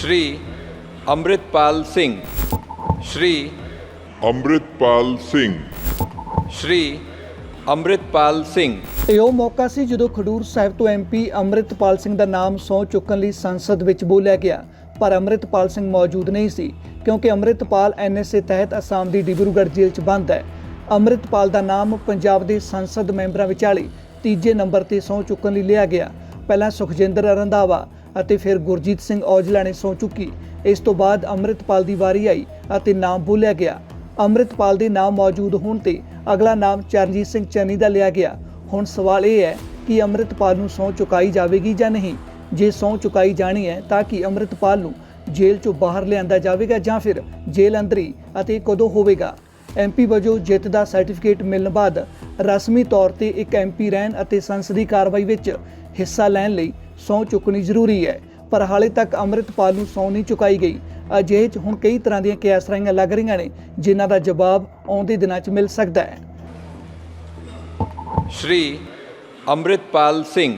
ਸ਼੍ਰੀ ਅੰਮ੍ਰਿਤਪਾਲ ਸਿੰਘ। ਸ਼੍ਰੀ ਅੰਮ੍ਰਿਤਪਾਲ ਸਿੰਘ। ਸ਼੍ਰੀ ਅੰਮ੍ਰਿਤਪਾਲ ਸਿੰਘ। ਇਹ ਉਹ ਮੌਕਾ ਸੀ ਜਦੋਂ ਖਡੂਰ ਸਾਹਿਬ ਤੋਂ ਐਮਪੀ ਅੰਮ੍ਰਿਤਪਾਲ ਸਿੰਘ ਦਾ ਨਾਮ ਸਹੁੰ ਚੁੱਕਣ ਲਈ ਸੰਸਦ ਵਿੱਚ ਬੋਲਿਆ ਗਿਆ। ਪਰ ਅੰਮ੍ਰਿਤਪਾਲ ਸਿੰਘ ਮੌਜੂਦ ਨਹੀਂ ਸੀ ਕਿਉਂਕਿ ਅੰਮ੍ਰਿਤਪਾਲ ਐਨਐਸਏ ਤਹਿਤ ਅਸਾਮ ਦੀ ਡਿਬਰੂਗੜ੍ਹ ਜੇਲ੍ਹ 'ਚ ਬੰਦ ਹੈ। ਅੰਮ੍ਰਿਤਪਾਲ ਦਾ ਨਾਮ ਪੰਜਾਬ ਦੇ ਸੰਸਦ ਮੈਂਬਰਾਂ ਵਿਚਾਲੇ ਤੀਜੇ ਨੰਬਰ ਤੇ ਸਹੁੰ ਚੁੱਕਣ ਲਈ ਲਿਆ ਗਿਆ। ਪਹਿਲਾਂ ਸੁਖਜਿੰਦਰ ਰੰਧਾਵਾ ਅਤੇ ਫਿਰ ਗੁਰਜੀਤ ਸਿੰਘ ਔਜਲਾ ਨੇ ਸਹੁੰ ਚੁੱਕੀ। ਇਸ ਤੋਂ ਬਾਅਦ ਅੰਮ੍ਰਿਤਪਾਲ ਦੀ ਵਾਰੀ ਆਈ ਅਤੇ ਨਾਮ ਬੋਲਿਆ ਗਿਆ। ਅੰਮ੍ਰਿਤਪਾਲ ਦੇ ਨਾਮ ਮੌਜੂਦ ਹੋਣ ਤੇ ਅਗਲਾ ਨਾਮ ਚਰਨਜੀਤ ਸਿੰਘ ਚੰਨੀ ਦਾ ਲਿਆ ਗਿਆ। ਹੁਣ ਸਵਾਲ ਇਹ ਹੈ ਕਿ ਅੰਮ੍ਰਿਤਪਾਲ ਨੂੰ ਸਹੁੰ ਚੁਕਾਈ ਜਾਵੇਗੀ ਜਾਂ ਨਹੀਂ? ਜੇ ਸਹੁੰ ਚੁਕਾਈ ਜਾਣੀ ਹੈ ਤਾਂ ਕਿ ਅੰਮ੍ਰਿਤਪਾਲ ਨੂੰ ਜੇਲ੍ਹ ਚੋਂ ਬਾਹਰ ਲਿਆਂਦਾ ਜਾਵੇਗਾ ਜਾਂ ਫਿਰ ਜੇਲ੍ਹ ਅੰਦਰ ਹੀ ਅਤੇ ਕਦੋਂ ਹੋਵੇਗਾ? ਐਮਪੀ ਵਜੋਂ ਜਿੱਤ ਦਾ ਸਰਟੀਫਿਕੇਟ ਮਿਲਣ ਬਾਅਦ ਰਸਮੀ ਤੌਰ ਤੇ ਇੱਕ ਐਮਪੀ ਰਹਿਣ ਅਤੇ ਸੰਸਦੀ ਕਾਰਵਾਈ ਵਿੱਚ ਹਿੱਸਾ ਲੈਣ ਲਈ ਸਹੁੰ ਚੁੱਕਣੀ ਜ਼ਰੂਰੀ ਹੈ, ਪਰ ਹਾਲੇ ਤੱਕ ਅੰਮ੍ਰਿਤਪਾਲ ਨੂੰ ਸਹੁੰ ਨਹੀਂ ਚੁਕਾਈ ਗਈ। ਅਜਿਹੇ 'ਚ ਹੁਣ ਕਈ ਤਰ੍ਹਾਂ ਦੀਆਂ ਕਿਆਸਰਾਈਆਂ ਲੱਗ ਰਹੀਆਂ ਨੇ, ਜਿਨ੍ਹਾਂ ਦਾ ਜਵਾਬ ਆਉਂਦੇ ਦਿਨਾਂ 'ਚ ਮਿਲ ਸਕਦਾ ਹੈ। ਸ਼੍ਰੀ ਅੰਮ੍ਰਿਤਪਾਲ ਸਿੰਘ